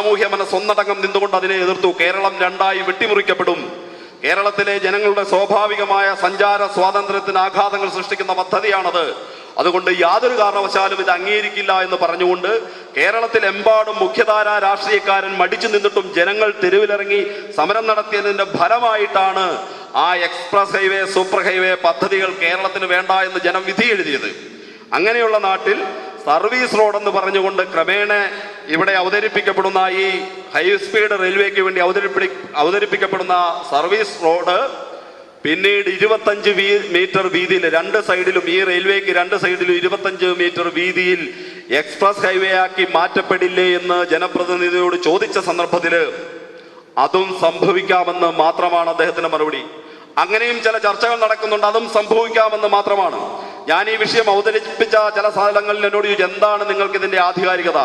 സാമൂഹ്യ മനസ്സൊന്നടങ്കം നിന്നുകൊണ്ട് അതിനെ എതിർത്തു. കേരളം രണ്ടായി വെട്ടിമുറിക്കപ്പെടും. കേരളത്തിലെ ജനങ്ങളുടെ സ്വാഭാവികമായ സഞ്ചാര സ്വാതന്ത്ര്യത്തിന് ആഘാതങ്ങൾ സൃഷ്ടിക്കുന്ന പദ്ധതിയാണത്. അതുകൊണ്ട് യാതൊരു കാരണവശാലും ഇത് അംഗീകരിക്കില്ല എന്ന് പറഞ്ഞുകൊണ്ട് കേരളത്തിലെമ്പാടും മുഖ്യധാര രാഷ്ട്രീയക്കാരൻ മടിച്ചു നിന്നിട്ടും ജനങ്ങൾ തെരുവിലിറങ്ങി സമരം നടത്തിയതിന്റെ ഫലമായിട്ടാണ് ആ എക്സ്പ്രസ് ഹൈവേ സൂപ്പർ ഹൈവേ പദ്ധതികൾ കേരളത്തിന് വേണ്ട എന്ന് ജനം വിധി എഴുതിയത്. അങ്ങനെയുള്ള നാട്ടിൽ സർവീസ് റോഡ് എന്ന് പറഞ്ഞുകൊണ്ട് ക്രമേണ ഇവിടെ അവതരിപ്പിക്കപ്പെടുന്ന ഈ ഹൈ സ്പീഡ് റെയിൽവേക്ക് വേണ്ടി അവതരിപ്പി അവതരിപ്പിക്കപ്പെടുന്ന സർവീസ് റോഡ് പിന്നീട് ഇരുപത്തഞ്ച് മീറ്റർ വീതിയിൽ രണ്ട് സൈഡിലും ഈ റെയിൽവേക്ക് രണ്ട് സൈഡിലും ഇരുപത്തഞ്ച് മീറ്റർ വീതിയിൽ എക്സ്പ്രസ് ഹൈവേ ആക്കി മാറ്റപ്പെടില്ലേ എന്ന് ജനപ്രതിനിധിയോട് ചോദിച്ച സന്ദർഭത്തിൽ അതും സംഭവിക്കാമെന്ന് മാത്രമാണ് അദ്ദേഹത്തിന്റെ മറുപടി. അങ്ങനെയും ചില ചർച്ചകൾ നടക്കുന്നുണ്ട് അതും സംഭവിക്കാമെന്ന് മാത്രമാണ്. ഞാൻ ഈ വിഷയം അവതരിപ്പിച്ച ചില സ്ഥലങ്ങളിൽ എന്നോട് ചോദിച്ചു എന്താണ് നിങ്ങൾക്ക് ഇതിന്റെ ആധികാരികത?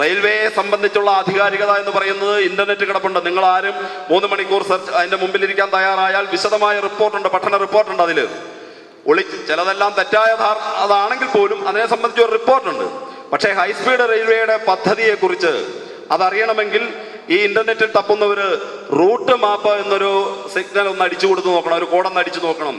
റെയിൽവേയെ സംബന്ധിച്ചുള്ള ആധികാരികത എന്ന് പറയുന്നത് ഇന്റർനെറ്റ് കിടപ്പുണ്ട്. നിങ്ങൾ ആരും മൂന്ന് മണിക്കൂർ സെർച്ച് അതിന്റെ മുമ്പിൽ ഇരിക്കാൻ തയ്യാറായാൽ വിശദമായ റിപ്പോർട്ടുണ്ട് പഠന റിപ്പോർട്ടുണ്ട് അതിൽ ഒളി ചിലതെല്ലാം തെറ്റായ അതാണെങ്കിൽ പോലും അതിനെ സംബന്ധിച്ച് ഒരു റിപ്പോർട്ടുണ്ട് പക്ഷേ ഹൈസ്പീഡ് റെയിൽവേയുടെ പദ്ധതിയെ കുറിച്ച് അതറിയണമെങ്കിൽ ഈ ഇന്റർനെറ്റിൽ തപ്പുന്നവര് റൂട്ട് മാപ്പ് എന്നൊരു സിഗ്നൽ ഒന്ന് അടിച്ചു കൊടുത്ത് നോക്കണം ഒരു കോടൊന്ന് അടിച്ചു നോക്കണം.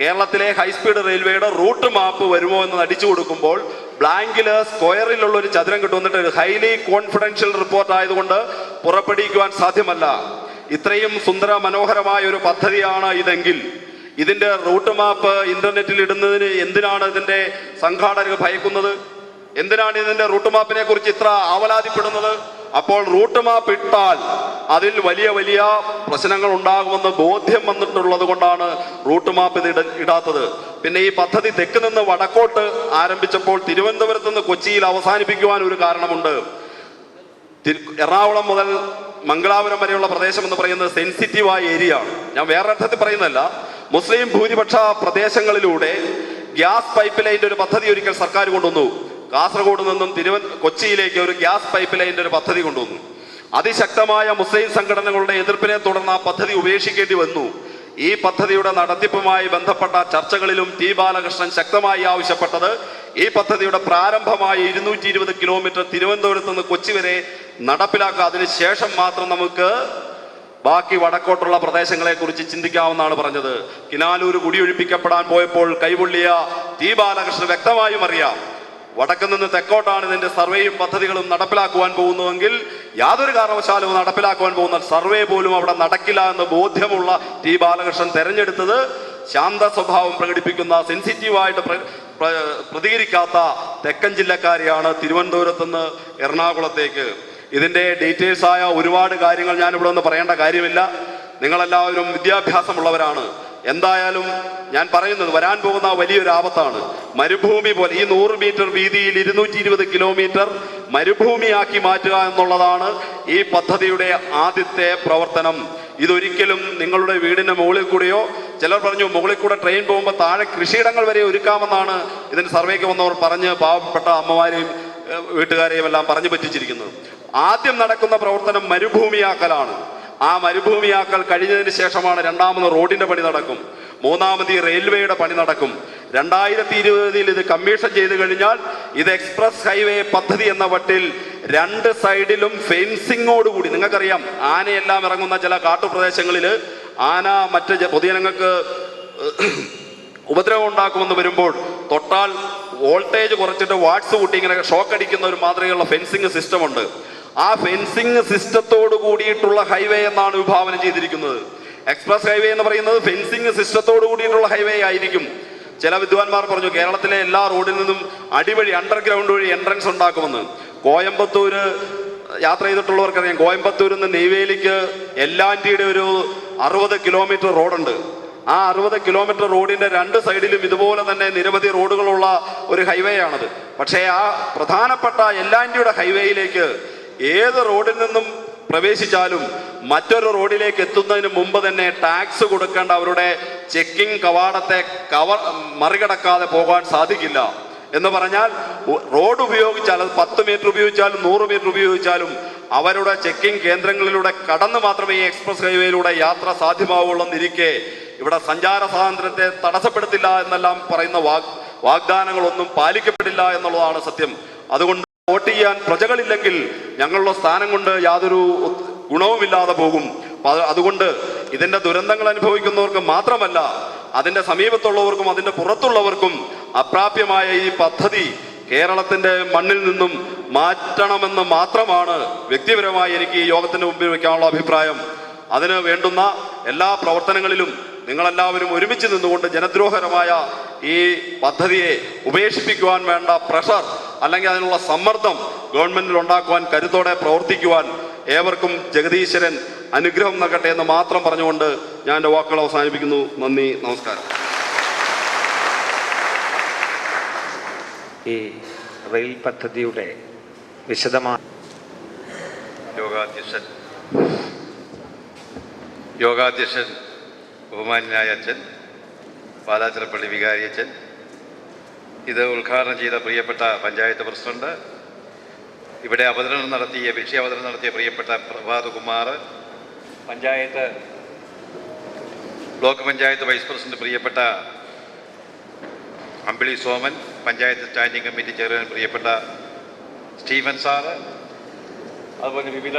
കേരളത്തിലെ ഹൈസ്പീഡ് റെയിൽവേയുടെ റൂട്ട് മാപ്പ് വരുമോ എന്ന് അടിച്ചു കൊടുക്കുമ്പോൾ ബ്ലാങ്കിൽ സ്ക്വയറിലുള്ള ഒരു ചതുരം കിട്ടുന്നിട്ട് ഒരു ഹൈലി കോൺഫിഡൻഷ്യൽ റിപ്പോർട്ട് ആയതുകൊണ്ട് പുറപ്പെടുവിക്കുവാൻ സാധ്യമല്ല. ഇത്രയും സുന്ദര മനോഹരമായ ഒരു പദ്ധതിയാണ് ഇതെങ്കിൽ. ഇതിന്റെ റൂട്ട് മാപ്പ് ഇന്റർനെറ്റിൽ ഇടുന്നതിന് എന്തിനാണ് ഇതിന്റെ സംഘാടകർ ഭയക്കുന്നത്? എന്തിനാണ് ഇതിന്റെ റൂട്ട് മാപ്പിനെ കുറിച്ച് ഇത്ര ആവലാതിപ്പെടുന്നത്? അപ്പോൾ റൂട്ട് മാപ്പ് ഇട്ടാൽ അതിൽ വലിയ വലിയ പ്രശ്നങ്ങൾ ഉണ്ടാകുമെന്ന് ബോധ്യം വന്നിട്ടുള്ളത് കൊണ്ടാണ് റൂട്ട് മാപ്പ് ഇത് ഇട- ഇടാത്തത്. പിന്നെ ഈ പദ്ധതി തെക്ക് നിന്ന് വടക്കോട്ട് ആരംഭിച്ചപ്പോൾ തിരുവനന്തപുരത്ത് നിന്ന് കൊച്ചിയിൽ അവസാനിപ്പിക്കുവാൻ ഒരു കാരണമുണ്ട്. എറണാകുളം മുതൽ മംഗലാപുരം വരെയുള്ള പ്രദേശം എന്ന് പറയുന്നത് സെൻസിറ്റീവായ ഏരിയ ആണ്. ഞാൻ വേറെ അർത്ഥത്തിൽ പറയുന്നതല്ല. മുസ്ലിം ഭൂരിപക്ഷ പ്രദേശങ്ങളിലൂടെ ഗ്യാസ് പൈപ്പ് ലൈന്റെ ഒരു പദ്ധതി ഒരിക്കൽ സർക്കാർ കൊണ്ടുവന്നു. കാസർഗോഡ് നിന്നും തിരുവൻ കൊച്ചിയിലേക്ക് ഒരു ഗ്യാസ് പൈപ്പ് ലൈന്റെ ഒരു പദ്ധതി കൊണ്ടുവന്നു. അതിശക്തമായ മുസ്ലിം സംഘടനകളുടെ എതിർപ്പിനെ തുടർന്ന് ആ പദ്ധതി ഉപേക്ഷിക്കേണ്ടി വന്നു. ഈ പദ്ധതിയുടെ നടത്തിപ്പുമായി ബന്ധപ്പെട്ട ചർച്ചകളിലും ടി ബാലകൃഷ്ണൻ ശക്തമായി ആവശ്യപ്പെട്ടത് ഈ പദ്ധതിയുടെ പ്രാരംഭമായി ഇരുന്നൂറ്റി ഇരുപത് കിലോമീറ്റർ തിരുവനന്തപുരത്ത് നിന്ന് കൊച്ചി വരെ നടപ്പിലാക്കുക. അതിനുശേഷം മാത്രം നമുക്ക് ബാക്കി വടക്കോട്ടുള്ള പ്രദേശങ്ങളെ കുറിച്ച് ചിന്തിക്കാവുന്നാണ് പറഞ്ഞത്. കിനാലൂർ കുടിയൊഴിപ്പിക്കപ്പെടാൻ പോയപ്പോൾ കൈപൊള്ളിയ ടി ബാലകൃഷ്ണൻ വ്യക്തമായും അറിയാം. വടക്ക് നിന്ന് തെക്കോട്ടാണ് ഇതിന്റെ സർവേയും പദ്ധതികളും നടപ്പിലാക്കുവാൻ പോകുന്നതെങ്കിൽ യാതൊരു കാരണവശാലും നടപ്പിലാക്കുവാൻ പോകുന്ന സർവേ പോലും അവിടെ നടക്കില്ല എന്ന് ബോധ്യമുള്ള ടി ബാലകൃഷ്ണൻ തെരഞ്ഞെടുത്തത് ശാന്ത സ്വഭാവം പ്രകടിപ്പിക്കുന്ന സെൻസിറ്റീവായിട്ട് പ്ര- പ്ര- പ്രതികരിക്കാത്ത തെക്കൻ ജില്ലക്കാരെയാണ് തിരുവനന്തപുരത്ത് നിന്ന് എറണാകുളത്തേക്ക്. ഇതിന്റെ ഡീറ്റെയിൽസ് ആയ ഒരുപാട് കാര്യങ്ങൾ ഞാൻ ഒന്ന് പറയേണ്ട കാര്യമില്ല. നിങ്ങളെല്ലാവരും വിദ്യാഭ്യാസമുള്ളവരാണ്. എന്തായാലും ഞാൻ പറയുന്നത് വരാൻ പോകുന്ന വലിയൊരു ആപത്താണ്. മരുഭൂമി പോലെ ഈ നൂറ് മീറ്റർ വീതിയിൽ ഇരുന്നൂറ്റി ഇരുപത് കിലോമീറ്റർ മരുഭൂമിയാക്കി മാറ്റുക എന്നുള്ളതാണ് ഈ പദ്ധതിയുടെ ആദ്യത്തെ പ്രവർത്തനം. ഇതൊരിക്കലും നിങ്ങളുടെ വീടിന്റെ മുകളിൽ കൂടിയോ ചിലർ പറഞ്ഞു മുകളിൽ കൂടെ ട്രെയിൻ പോകുമ്പോൾ താഴെ കൃഷിയിടങ്ങൾ വരെ ഒരുക്കാമെന്നാണ് ഇതിന് സർവേക്ക് വന്നവർ പറഞ്ഞ് പാവപ്പെട്ട അമ്മമാരെയും വീട്ടുകാരെയും എല്ലാം പറഞ്ഞു പറ്റിച്ചിരിക്കുന്നത്. ആദ്യം നടക്കുന്ന പ്രവർത്തനം മരുഭൂമിയാക്കലാണ്. ആ മരുഭൂമിയാക്കൽ കഴിഞ്ഞതിന് ശേഷമാണ് രണ്ടാമത് റോഡിന്റെ പണി നടക്കും. മൂന്നാമത് ഈ റെയിൽവേയുടെ പണി നടക്കും. രണ്ടായിരത്തി ഇരുപതിൽ ഇത് കമ്മീഷൻ ചെയ്തു കഴിഞ്ഞാൽ ഇത് എക്സ്പ്രസ് ഹൈവേ പദ്ധതി എന്ന വട്ടിൽ രണ്ട് സൈഡിലും ഫെൻസിങ്ങോട് കൂടി നിങ്ങൾക്കറിയാം ആനയെല്ലാം ഇറങ്ങുന്ന ചില കാട്ടുപ്രദേശങ്ങളിൽ ആന മറ്റ് പൊതുജനങ്ങൾക്ക് ഉപദ്രവം ഉണ്ടാക്കുമെന്ന് വരുമ്പോൾ തൊട്ടാൽ വോൾട്ടേജ് കുറച്ചിട്ട് വാട്സ് കൂട്ടി ഇങ്ങനെ ഷോക്ക് അടിക്കുന്ന ഒരു മാതൃകയുള്ള ഫെൻസിങ് സിസ്റ്റം ഉണ്ട്. ആ ഫെൻസിങ് സിസ്റ്റത്തോട് കൂടിയിട്ടുള്ള ഹൈവേ എന്നാണ് വിഭാവനം ചെയ്തിരിക്കുന്നത്. എക്സ്പ്രസ് ഹൈവേ എന്ന് പറയുന്നത് ഫെൻസിങ് സിസ്റ്റത്തോട് കൂടിയിട്ടുള്ള ഹൈവേ ആയിരിക്കും. ചില വിദ്വാൻമാർ പറഞ്ഞു കേരളത്തിലെ എല്ലാ റോഡിൽ നിന്നും അടിവഴി അണ്ടർഗ്രൗണ്ട് വഴി എൻട്രൻസ് ഉണ്ടാക്കുമെന്ന്. കോയമ്പത്തൂര് യാത്ര ചെയ്തിട്ടുള്ളവർക്കറിയാം കോയമ്പത്തൂരിൽ നിന്ന് നെയ്വേലിക്ക് എല്ലാന്റിയുടെ ഒരു അറുപത് കിലോമീറ്റർ റോഡുണ്ട് ആ അറുപത് കിലോമീറ്റർ റോഡിന്റെ രണ്ട് സൈഡിലും ഇതുപോലെ തന്നെ നിരവധി റോഡുകളുള്ള ഒരു ഹൈവേ ആണത്. പക്ഷേ ആ പ്രധാനപ്പെട്ട എല്ലാന്റിയുടെ ഹൈവേയിലേക്ക് ഏത് റോഡിൽ നിന്നും പ്രവേശിച്ചാലും മറ്റൊരു റോഡിലേക്ക് എത്തുന്നതിന് മുമ്പ് തന്നെ ടാക്സ് കൊടുക്കേണ്ട അവരുടെ ചെക്കിംഗ് കവാടത്തെ കവർ മറികടക്കാതെ പോകാൻ സാധിക്കില്ല. എന്ന് പറഞ്ഞാൽ റോഡ് ഉപയോഗിച്ചാൽ അത് പത്ത് മീറ്റർ ഉപയോഗിച്ചാലും നൂറ് മീറ്റർ ഉപയോഗിച്ചാലും അവരുടെ ചെക്കിംഗ് കേന്ദ്രങ്ങളിലൂടെ കടന്ന് മാത്രമേ ഈ എക്സ്പ്രസ് ഹൈവേയിലൂടെ യാത്ര സാധ്യമാവുള്ളൂ ഇവിടെ സഞ്ചാര സ്വാതന്ത്ര്യത്തെ തടസ്സപ്പെടുത്തില്ല എന്നെല്ലാം പറയുന്ന വാഗ് വാഗ്ദാനങ്ങളൊന്നും പാലിക്കപ്പെടില്ല എന്നുള്ളതാണ് സത്യം. അതുകൊണ്ട് വോട്ട് ചെയ്യാൻ പ്രജകളില്ലെങ്കിൽ ഞങ്ങളുടെ സ്ഥാനം കൊണ്ട് യാതൊരു ഗുണവുമില്ലാതെ പോകും. അതുകൊണ്ട് ഇതിന്റെ ദുരന്തങ്ങൾ അനുഭവിക്കുന്നവർക്ക് മാത്രമല്ല അതിന്റെ സമീപത്തുള്ളവർക്കും അതിന്റെ പുറത്തുള്ളവർക്കും അപ്രാപ്യമായ ഈ പദ്ധതി കേരളത്തിന്റെ മണ്ണിൽ നിന്നും മാറ്റണമെന്ന് മാത്രമാണ് വ്യക്തിപരമായി എനിക്ക് ഈ യോഗത്തിന് മുമ്പിൽ വയ്ക്കാനുള്ള അഭിപ്രായം. അതിന് വേണ്ടുന്ന എല്ലാ പ്രവർത്തനങ്ങളിലും നിങ്ങളെല്ലാവരും ഒരുമിച്ച് നിന്നുകൊണ്ട് ജനദ്രോഹകരമായ ഈ പദ്ധതിയെ ഉപേക്ഷിപ്പിക്കുവാൻ വേണ്ട പ്രഷർ അല്ലെങ്കിൽ അതിനുള്ള സമ്മർദ്ദം ഗവൺമെന്റിൽ ഉണ്ടാക്കുവാൻ കരുത്തോടെ പ്രവർത്തിക്കുവാൻ ഏവർക്കും ജഗദീശ്വരൻ അനുഗ്രഹം നൽകട്ടെ എന്ന് മാത്രം പറഞ്ഞുകൊണ്ട് ഞാൻ എന്റെ വാക്കുകൾ അവസാനിപ്പിക്കുന്നു. നന്ദി നമസ്കാരം. ഈ റെയിൽ പദ്ധതിയുടെ വിശദമായ യോഗാധ്യക്ഷൻ യോഗാധ്യക്ഷൻ ബഹുമാനായ അച്ഛൻ പാലാച്ചിറപ്പള്ളി വികാരി അച്ഛൻ ഇത് ഉദ്ഘാടനം ചെയ്ത പ്രിയപ്പെട്ട പഞ്ചായത്ത് പ്രസിഡന്റ് ഇവിടെ അവതരണം നടത്തിയ വിഷയാവതരണം നടത്തിയ പ്രിയപ്പെട്ട Prabhat Kumar panchayat block panchayat vice president പ്രിയപ്പെട്ട Ambili Soman panchayat standing committee chairman പ്രിയപ്പെട്ട സ്റ്റീഫൻ സാറ് അതുപോലെ വിവിധ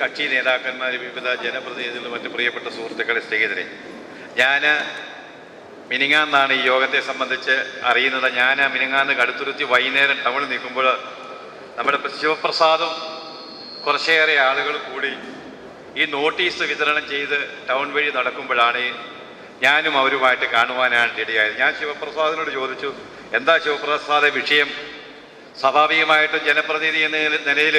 കക്ഷി നേതാക്കന്മാർ വിവിധ ജനപ്രതിനിധികളും മറ്റ് പ്രിയപ്പെട്ട സുഹൃത്തുക്കളെ സ്നേഹിതരെ. ഞാൻ മിനിങ്ങാന്നാണ് ഈ യോഗത്തെ സംബന്ധിച്ച് അറിയുന്നത്. ഞാൻ മിനിങ്ങാന്ന് കടുത്തുരുത്തി വൈകുന്നേരം ടൗണിൽ നിൽക്കുമ്പോൾ നമ്മുടെ ശിവപ്രസാദും കുറച്ചേറെ ആളുകൾ കൂടി ഈ നോട്ടീസ് വിതരണം ചെയ്ത് ടൗൺ വഴി നടക്കുമ്പോഴാണ് ഞാനും അവരുമായിട്ട് കാണുവാനാണ് ഇടയായത്. ഞാൻ ശിവപ്രസാദിനോട് ചോദിച്ചു എന്താ ശിവപ്രസാദ വിഷയം? സ്വാഭാവികമായിട്ടും ജനപ്രതിനിധി എന്ന നിലയിൽ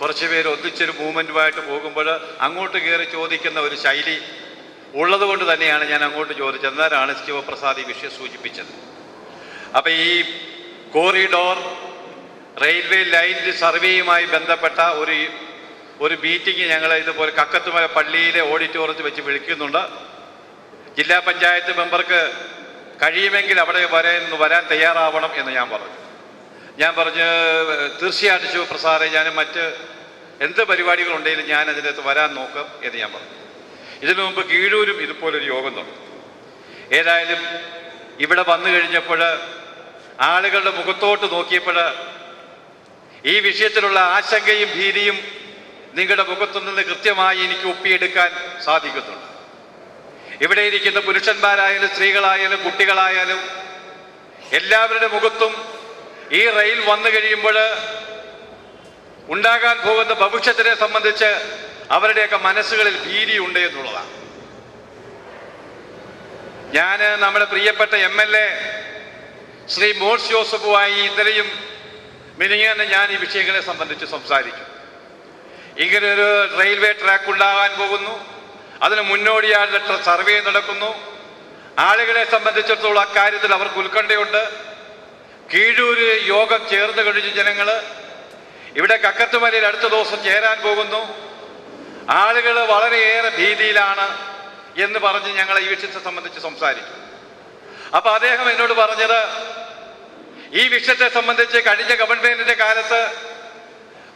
കുറച്ച് പേര് ഒന്നിച്ചൊരു മൂവ്മെന്റുമായിട്ട് പോകുമ്പോൾ അങ്ങോട്ട് കയറി ചോദിക്കുന്ന ഒരു ശൈലി ഉള്ളത് കൊണ്ട് തന്നെയാണ് ഞാൻ അങ്ങോട്ട് ചോദിച്ചത്. എന്നാലാണ് ശിവപ്രസാദ് ഈ വിഷയം സൂചിപ്പിച്ചത്. അപ്പം ഈ കോറിഡോർ റെയിൽവേ ലൈൻ സർവേയുമായി ബന്ധപ്പെട്ട ഒരു ഒരു മീറ്റിംഗ് ഞങ്ങൾ ഇതുപോലെ കക്കത്തുമല പള്ളിയിലെ ഓഡിറ്റോറിയത്തിൽ വെച്ച് വിളിക്കുന്നുണ്ട്. ജില്ലാ പഞ്ചായത്ത് മെമ്പർക്ക് കഴിയുമെങ്കിൽ അവിടെ വരാൻ വരാൻ തയ്യാറാവണം എന്ന് ഞാൻ പറഞ്ഞു. ഞാൻ പറഞ്ഞ് തീർച്ചയായിട്ടും ശിവപ്രസാദെ ഞാൻ മറ്റ് എന്ത് പരിപാടികളുണ്ടെങ്കിലും ഞാൻ അതിനകത്ത് വരാൻ നോക്കാം എന്ന് ഞാൻ പറഞ്ഞു. ഇതിനു മുമ്പ് കീഴൂരും ഇതുപോലൊരു യോഗം നടന്നു. ഏതായാലും ഇവിടെ വന്നു കഴിഞ്ഞപ്പോൾ ആളുകളുടെ മുഖത്തോട്ട് നോക്കിയപ്പോൾ ഈ വിഷയത്തിലുള്ള ആശങ്കയും ഭീതിയും നിങ്ങളുടെ മുഖത്തു നിന്ന് കൃത്യമായി എനിക്ക് ഒപ്പിയെടുക്കാൻ സാധിക്കുന്നുണ്ട്. ഇവിടെ ഇരിക്കുന്ന പുരുഷന്മാരായാലും സ്ത്രീകളായാലും കുട്ടികളായാലും എല്ലാവരുടെ മുഖത്തും ഈ റെയിൽ വന്നു കഴിയുമ്പോൾ ഉണ്ടാകാൻ പോകുന്ന ഭവിഷ്യത്തിനെ സംബന്ധിച്ച് അവരുടെയൊക്കെ മനസ്സുകളിൽ ഭീതിയുണ്ട് എന്നുള്ളതാണ്. ഞാൻ നമ്മുടെ പ്രിയപ്പെട്ട എം എൽ എ ശ്രീ മോർസ് ജോസഫുമായി ഇന്നലെയും മിനിങ്ങനെ ഞാൻ ഈ വിഷയങ്ങളെ സംബന്ധിച്ച് സംസാരിക്കും. ഇങ്ങനെ ഒരു റെയിൽവേ ട്രാക്ക് ഉണ്ടാകാൻ പോകുന്നു. അതിന് മുന്നോടിയായിട്ട് സർവേ നടക്കുന്നു. ആളുകളെ സംബന്ധിച്ചിടത്തോളം അക്കാര്യത്തിൽ അവർക്ക് ഉത്കണ്ഠയുണ്ട്. കീഴൂര് യോഗം ചേർന്ന് കഴിഞ്ഞ ജനങ്ങൾ ഇവിടെ കക്കത്തുമലയിൽ അടുത്ത ദിവസം ചേരാൻ പോകുന്നു. ആളുകൾ വളരെയേറെ ഭീതിയിലാണ് എന്ന് പറഞ്ഞ് ഞങ്ങളെ ഈ വിഷയത്തെ സംബന്ധിച്ച് സംസാരിച്ചു അപ്പൊ അദ്ദേഹം എന്നോട് പറഞ്ഞത് ഈ വിഷയത്തെ സംബന്ധിച്ച് കഴിഞ്ഞ ഗവൺമെന്റിന്റെ കാലത്ത്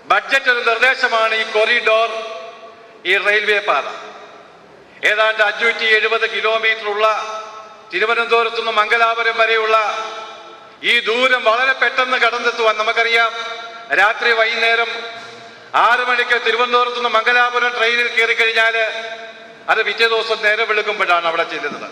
ബഡ്ജറ്റ് ഒരു നിർദ്ദേശമാണ് ഈ കൊറിഡോർ ഈ റെയിൽവേ പാത. ഏതാണ്ട് അഞ്ഞൂറ്റി എഴുപത് കിലോമീറ്റർ ഉള്ള തിരുവനന്തപുരത്തു നിന്ന് മംഗലാപുരം വരെയുള്ള ഈ ദൂരം വളരെ പെട്ടെന്ന് കടന്നെത്തുവാൻ നമുക്കറിയാം. രാത്രി വൈകുന്നേരം ആറ് മണിക്ക് തിരുവനന്തപുരത്തുനിന്ന് മംഗലാപുരം ട്രെയിനിൽ കയറി കഴിഞ്ഞാൽ അത് പിറ്റേ ദിവസം നേരെ വെളുക്കുമ്പോഴാണ് അവിടെ ചെല്ലുന്നത്.